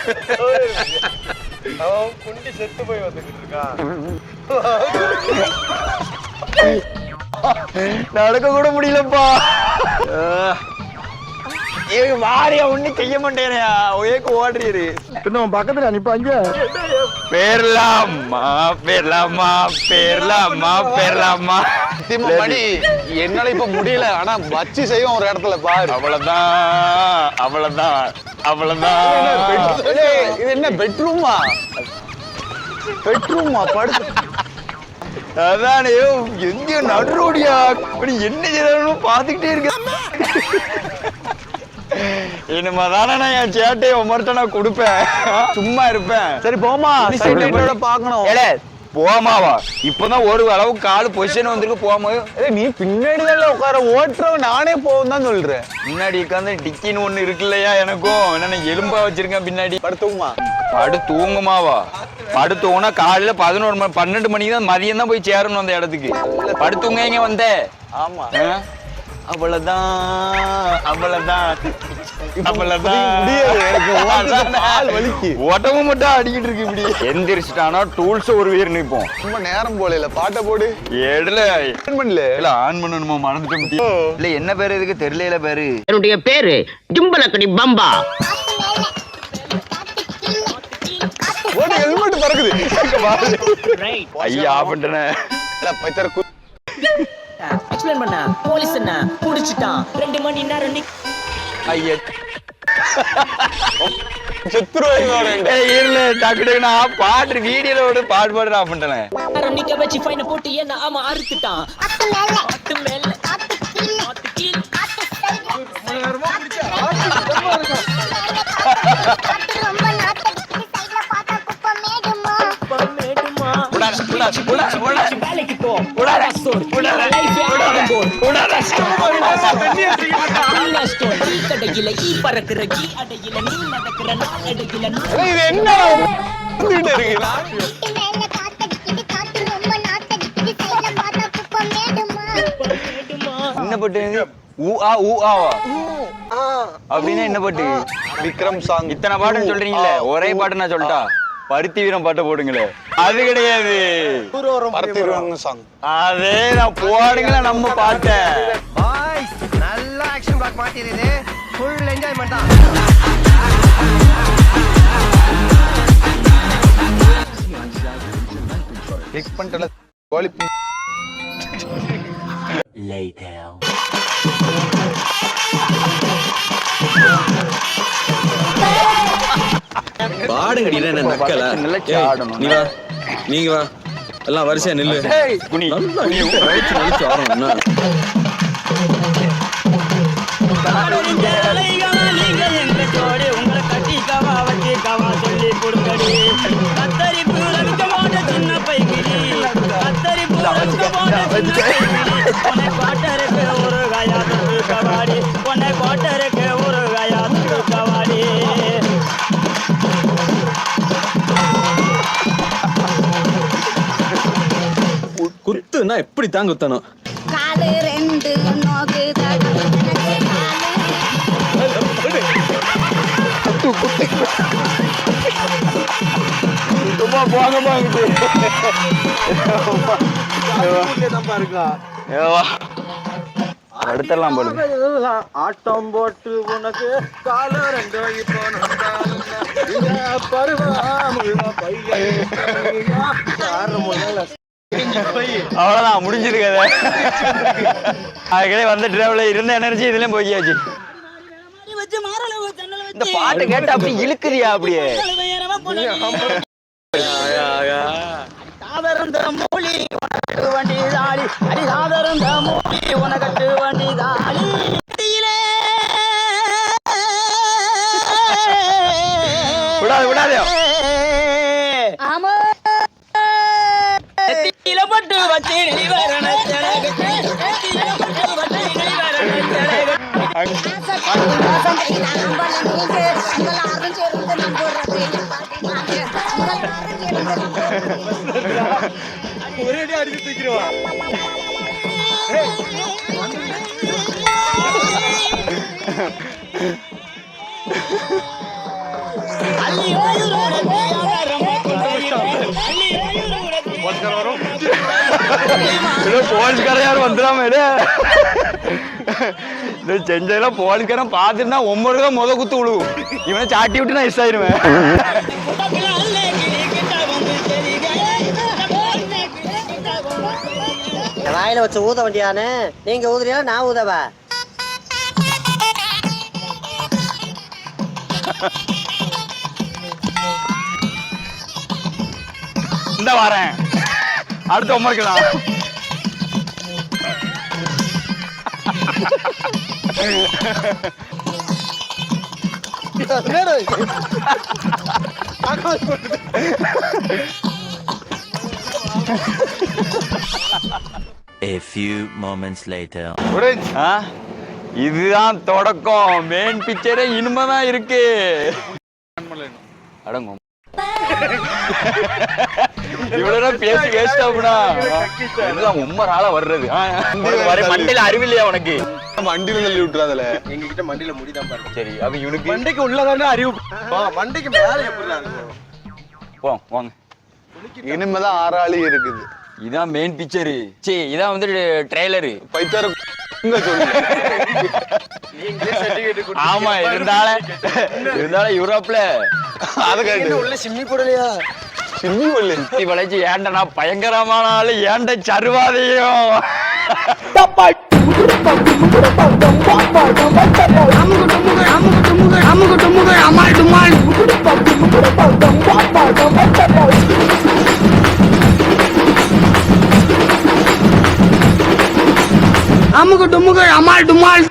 அவன் குண்டி செத்து போய் வந்துகிட்டு இருக்கான். நடக்க கூட முடியலப்பா வாரியா ஒண்ணு செய்ய மாட்டேனையா ஒயக்கு ஓடுறீரு. பின்ன உன் பக்கத்துல அனுப்பாங்க பேரலாமா பேரலாமா பேரலாமா பேரலாமா மணி என்னால இப்ப முடியல. ஆனா வச்சு செய்வோம் ஒரு இடத்துல பாரு. அவ்வளவுதான் அவ்வளவுதான் அவ்வளவுதான். இது என்ன பெட்ரூமா? பெட்ரூமா படுத்து அதானே எங்க நடுரோடியா இப்படி என்ன செய்யணும் பாத்துக்கிட்டே இருக்க இனிமே தானே நான் என் சேட்டையை உமர்ட்ட நான் கொடுப்பேன். சும்மா இருப்பேன். சரி போமா. சைடுல பாக்கணும் ஏலே போமாவா? இப்பதான் ஒரு அளவு கால் பொசிஷன் வந்திருக்கு போமா ஏய், நீ பின்னாடி தான் உட்கார ஓட்டுறவன் நானே போகும் தான் சொல்றேன். முன்னாடி உட்காந்து டிக்கின்னு ஒண்ணு இருக்கு இல்லையா எனக்கும்? என்ன எலும்பா வச்சிருக்கேன் பின்னாடி. படுத்துமா படு தூங்குமாவா? படு தூங்கினா காலையில பதினோரு மணி பன்னெண்டு மணிக்கு தான் மதியம் தான் போய் சேரணும் அந்த இடத்துக்கு. படுத்துங்க இங்க வந்த? ஆமா. அவ்வளவுதான் அவ்வளவுதான். ஓட்டமும் மட்டும் அடிக்கிட்டு இருக்கு இப்படி. எந்திரிச்சிட்டானா டூல்ஸ் ஒரு வீர் நிப்போம். ரொம்ப நேரம் போல இல்ல பாட்டை போடு. எடுல ஆன் பண்ணல. இல்ல ஆன் பண்ணணுமா மறந்துட்டு முடியும் இல்ல என்ன பேரு இதுக்கு? தெரியல பேரு. என்னுடைய பேரு ஜும்பலக்கடி பம்பா. ஹெல்மெட் பறக்குது. ஐயா ஆஃப் இல்ல, பைத்தர கு- எக்ஸ்பிளைன் பண்ண. போலீஸ் என்ன? புடிச்சிட்டான். ரெண்டு மணி நேரம் ஐயா. பாட்டு வீடியோல ஒரு பாட்டு பாடுற பண்ணிட்டேன். நேரம் நிக்க வச்சு ஃபைனை போட்டு என்ன? ஆமா அறுத்துட்டான். கடையில ஈ பறக்குற ஈ அடையில நீ நடக்கிற நான் அடையில நான் ஏய், இது என்ன என்ன பாட்டு? ஊ ஆ. ஊ ஆவா அப்படின்னா என்ன பாட்டு விக்ரம் சாங். இத்தனை பாட்டு சொல்றீங்களே ஒரே பாட்டு நான் சொல்லிட்டா? பருத்தி வீரம் பாட்டை போடுங்களே. அது கிடையாது. பரத்திடுவாங்க சாங் அதே நான் போடுங்களே நம்ம பாட்டை. பாய்ஸ் நல்ல ஆக்ஷன் பிளாக் மாட்டிருது ஃபுல் என்ஜாய்மெண்ட் தான். கிளிக் பண்ணிட்டல கோழி பி- பாடுங்கடி என்ன நக்கல. நீ வா. நீங்க வா. எல்லாம் வரிசையா நில்லு. குனி. நல்லா வலிச்சு வலிச்சு ஆடணும் என்ன? குத்துனா எப்படி தான் குத்தணும் சும்மா ஏவா. அடுத்தெல்லாம் போடுங்க ஆட்டம் போட்டு உனக்கு கால ரெண்டு பருவமுள்ள பையன் அவ்வளோதான் முடிஞ்சது அதுக்கே வந்த டிரைவ்ல இருந்த எனர்ஜி இதுலயும் போயாச்சு இந்த பாட்டு கேட்டு அப்படி இழுக்குதியா அப்படியே? விடாது நெத்தியில பட்டு வச்சு நீ வரணும் நெத்தியில போலீஸ்கார யாரும் வந்துடாம இந்த செஞ்சதெல்லாம் போலீஸ்காரன் பார்த்துட்டுனா ஒன்பது தான் முத குத்து விழுவும் இவனை சாட்டி விட்டு நான் வந்து தெரிக. வாயில வச்சு ஊத வேண்டியானு நீங்க ஊதுறீங்களா நான் ஊதவா இந்த வரேன் அடுத்த உமருக்கலாம் A few moments later. இதுதான் தொடக்கம். மெயின் பிக்சரே இனிமேதான் இருக்கு. அடங்கும். இவ்வளவு பேசி வேஸ்ட் ஆகுனா இதுதான் உம்மர் ஆளா வர்றது மண்டையில அறிவில்லையா உனக்கு? வண்டியில தள்ளி விட்டுறாதுல. எங்க கிட்ட மண்டியில முடிதான் பாருங்க சரி அப்ப இவனுக்கு மண்டைக்கு உள்ளதானே அறிவு? மண்டைக்கு மேல எப்படி போ வாங்க. இனிமேதான் ஆறாளி இருக்குது. இதான் மெயின் பிக்சரு சரி இதான் வந்து ட்ரெய்லரு பைத்தார ஆமா இருந்தாலும் இருந்தாலும் யூரோப்ல அதை கேட்டு உள்ள சிம்மி போடலையா சிம்மி கொள்ளு சுத்தி வளைச்சு ஏன்டா நான் பயங்கரமான ஆளு ஏன்ட சர்வாதையும் அமுகு டுமுகு அமால் டுமால்